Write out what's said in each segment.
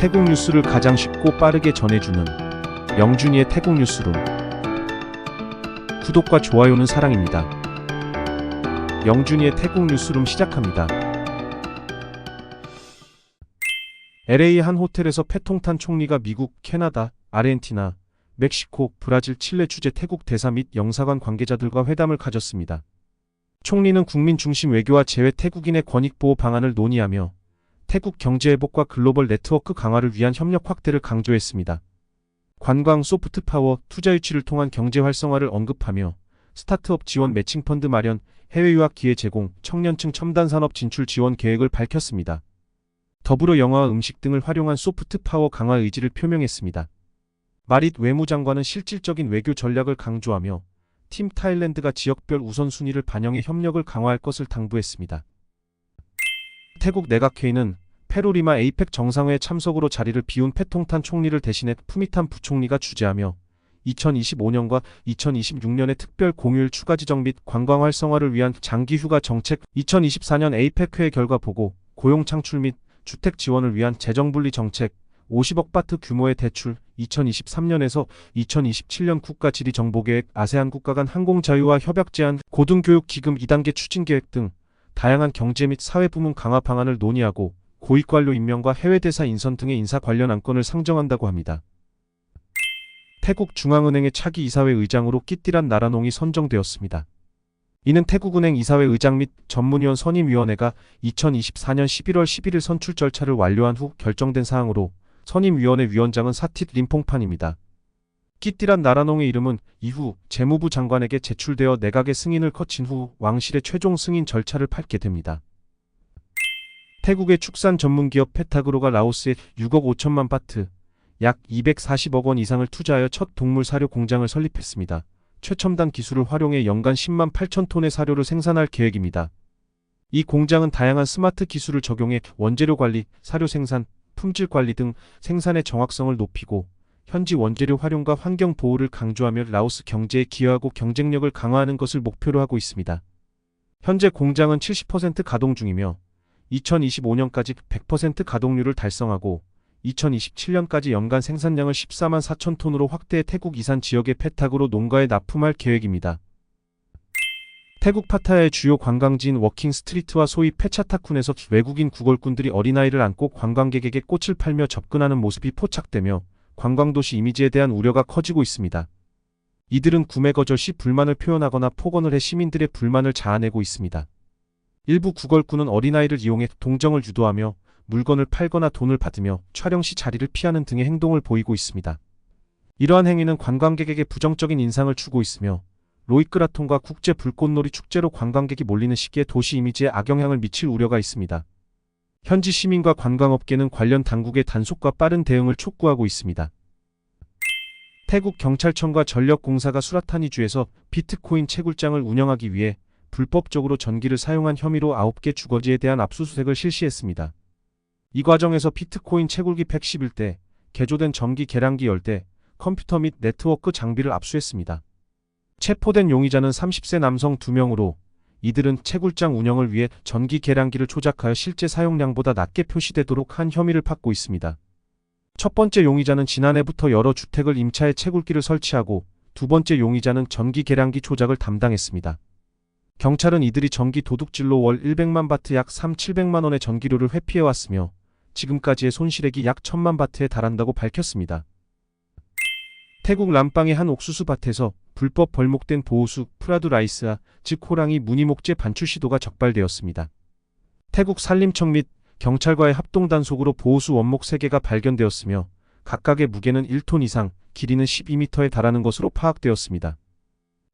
태국 뉴스를 가장 쉽고 빠르게 전해주는 영준이의 태국 뉴스룸. 구독과 좋아요는 사랑입니다. 영준이의 태국 뉴스룸 시작합니다. LA 한 호텔에서 패통탄 총리가 미국, 캐나다, 아르헨티나, 멕시코, 브라질, 칠레 주재 태국 대사 및 영사관 관계자들과 회담을 가졌습니다. 총리는 국민 중심 외교와 제외 태국인의 권익 보호 방안을 논의하며 태국 경제 회복과 글로벌 네트워크 강화를 위한 협력 확대를 강조했습니다. 관광 소프트 파워, 투자 유치를 통한 경제 활성화를 언급하며 스타트업 지원 매칭 펀드 마련, 해외 유학 기회 제공, 청년층 첨단 산업 진출 지원 계획을 밝혔습니다. 더불어 영화와 음식 등을 활용한 소프트 파워 강화 의지를 표명했습니다. 마릿 외무장관은 실질적인 외교 전략을 강조하며 팀 타일랜드가 지역별 우선순위를 반영해 협력을 강화할 것을 당부했습니다. 태국 내각회의는 페루리마 에이펙 정상회의 참석으로 자리를 비운 패통탄 총리를 대신해 푸미탄 부총리가 주재하며 2025년과 2026년의 특별 공휴일 추가 지정 및 관광 활성화를 위한 장기 휴가 정책 2024년 에이펙 회의 결과 보고 고용 창출 및 주택 지원을 위한 재정 분리 정책 50억 바트 규모의 대출 2023년에서 2027년 국가 지리 정보 계획 아세안 국가 간 항공 자유화 협약 제한 고등교육 기금 2단계 추진 계획 등 다양한 경제 및 사회 부문 강화 방안을 논의하고 고위 관료 임명과 해외 대사 인선 등의 인사 관련 안건을 상정한다고 합니다. 태국 중앙은행의 차기 이사회 의장으로 끼띠란 나라농이 선정되었습니다. 이는 태국은행 이사회 의장 및 전문위원 선임위원회가 2024년 11월 11일 선출 절차를 완료한 후 결정된 사항으로 선임위원회 위원장은 사tit 림퐁판입니다. 끼띠란 나라농의 이름은 이후 재무부 장관에게 제출되어 내각의 승인을 거친 후 왕실의 최종 승인 절차를 밟게 됩니다. 태국의 축산 전문기업 페타그로가 라오스에 6억 5천만 바트, 약 240억 원 이상을 투자하여 첫 동물 사료 공장을 설립했습니다. 최첨단 기술을 활용해 연간 10만 8천 톤의 사료를 생산할 계획입니다. 이 공장은 다양한 스마트 기술을 적용해 원재료 관리, 사료 생산, 품질 관리 등 생산의 정확성을 높이고 현지 원재료 활용과 환경 보호를 강조하며 라오스 경제에 기여하고 경쟁력을 강화하는 것을 목표로 하고 있습니다. 현재 공장은 70% 가동 중이며 2025년까지 100% 가동률을 달성하고 2027년까지 연간 생산량을 14만 4천 톤으로 확대해 태국 이산 지역의 폐탁으로 농가에 납품할 계획입니다. 태국 파타야의 주요 관광지인 워킹 스트리트와 소위 페차타쿤에서 외국인 구걸꾼들이 어린아이를 안고 관광객에게 꽃을 팔며 접근하는 모습이 포착되며 관광도시 이미지에 대한 우려가 커지고 있습니다. 이들은 구매 거절 시 불만을 표현하거나 폭언을 해 시민들의 불만을 자아내고 있습니다. 일부 구걸꾼은 어린아이를 이용해 동정을 유도하며 물건을 팔거나 돈을 받으며 촬영 시 자리를 피하는 등의 행동을 보이고 있습니다. 이러한 행위는 관광객에게 부정적인 인상을 주고 있으며 로이크라톤과 국제 불꽃놀이 축제로 관광객이 몰리는 시기에 도시 이미지에 악영향을 미칠 우려가 있습니다. 현지 시민과 관광업계는 관련 당국의 단속과 빠른 대응을 촉구하고 있습니다. 태국 경찰청과 전력공사가 수라타니주에서 비트코인 채굴장을 운영하기 위해 불법적으로 전기를 사용한 혐의로 9개 주거지에 대한 압수수색을 실시했습니다. 이 과정에서 비트코인 채굴기 111대, 개조된 전기 계량기 10대, 컴퓨터 및 네트워크 장비를 압수했습니다. 체포된 용의자는 30세 남성 2명으로 이들은 채굴장 운영을 위해 전기 계량기를 조작하여 실제 사용량보다 낮게 표시되도록 한 혐의를 받고 있습니다. 첫 번째 용의자는 지난해부터 여러 주택을 임차해 채굴기를 설치하고 두 번째 용의자는 전기 계량기 조작을 담당했습니다. 경찰은 이들이 전기 도둑질로 월 100만 바트 약 3, 700만 원의 전기료를 회피해왔으며 지금까지의 손실액이 약 1000만 바트에 달한다고 밝혔습니다. 태국 람빵의 한 옥수수 밭에서 불법 벌목된 보호수 프라두 라이스아, 즉 호랑이 무늬목재 반출 시도가 적발되었습니다. 태국 산림청 및 경찰과의 합동 단속으로 보호수 원목 3개가 발견되었으며 각각의 무게는 1톤 이상, 길이는 12m에 달하는 것으로 파악되었습니다.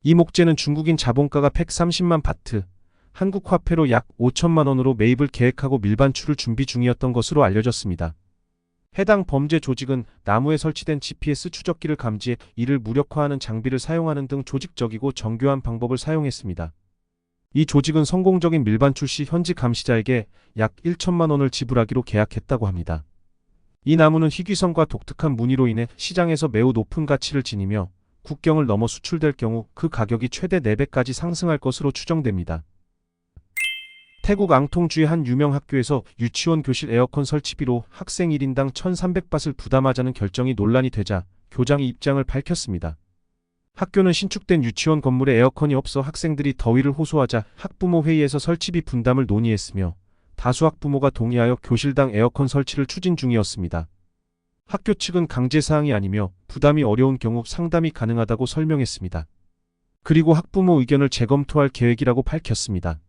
이 목재는 중국인 자본가가 130만 바트, 한국 화폐로 약 5천만 원으로 매입을 계획하고 밀반출을 준비 중이었던 것으로 알려졌습니다. 해당 범죄 조직은 나무에 설치된 GPS 추적기를 감지해 이를 무력화하는 장비를 사용하는 등 조직적이고 정교한 방법을 사용했습니다. 이 조직은 성공적인 밀반 출 시 현지 감시자에게 약 1천만 원을 지불하기로 계약했다고 합니다. 이 나무는 희귀성과 독특한 무늬로 인해 시장에서 매우 높은 가치를 지니며 국경을 넘어 수출될 경우 그 가격이 최대 4배까지 상승할 것으로 추정됩니다. 태국 앙통주의 한 유명 학교에서 유치원 교실 에어컨 설치비로 학생 1인당 1,300바트를 부담하자는 결정이 논란이 되자 교장이 입장을 밝혔습니다. 학교는 신축된 유치원 건물에 에어컨이 없어 학생들이 더위를 호소하자 학부모 회의에서 설치비 분담을 논의했으며 다수 학부모가 동의하여 교실당 에어컨 설치를 추진 중이었습니다. 학교 측은 강제사항이 아니며 부담이 어려운 경우 상담이 가능하다고 설명했습니다. 그리고 학부모 의견을 재검토할 계획이라고 밝혔습니다.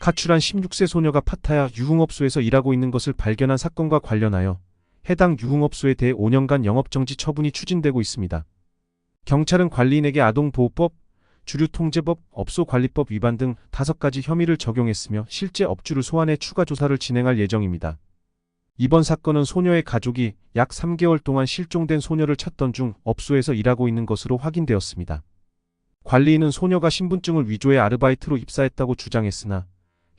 가출한 16세 소녀가 파타야 유흥업소에서 일하고 있는 것을 발견한 사건과 관련하여 해당 유흥업소에 대해 5년간 영업정지 처분이 추진되고 있습니다. 경찰은 관리인에게 아동보호법, 주류통제법, 업소관리법 위반 등 다섯 가지 혐의를 적용했으며 실제 업주를 소환해 추가 조사를 진행할 예정입니다. 이번 사건은 소녀의 가족이 약 3개월 동안 실종된 소녀를 찾던 중 업소에서 일하고 있는 것으로 확인되었습니다. 관리인은 소녀가 신분증을 위조해 아르바이트로 입사했다고 주장했으나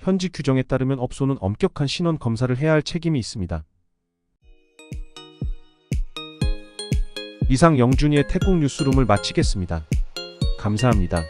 현지 규정에 따르면 업소는 엄격한 신원 검사를 해야 할 책임이 있습니다. 이상 영준이의 태국 뉴스룸을 마치겠습니다. 감사합니다.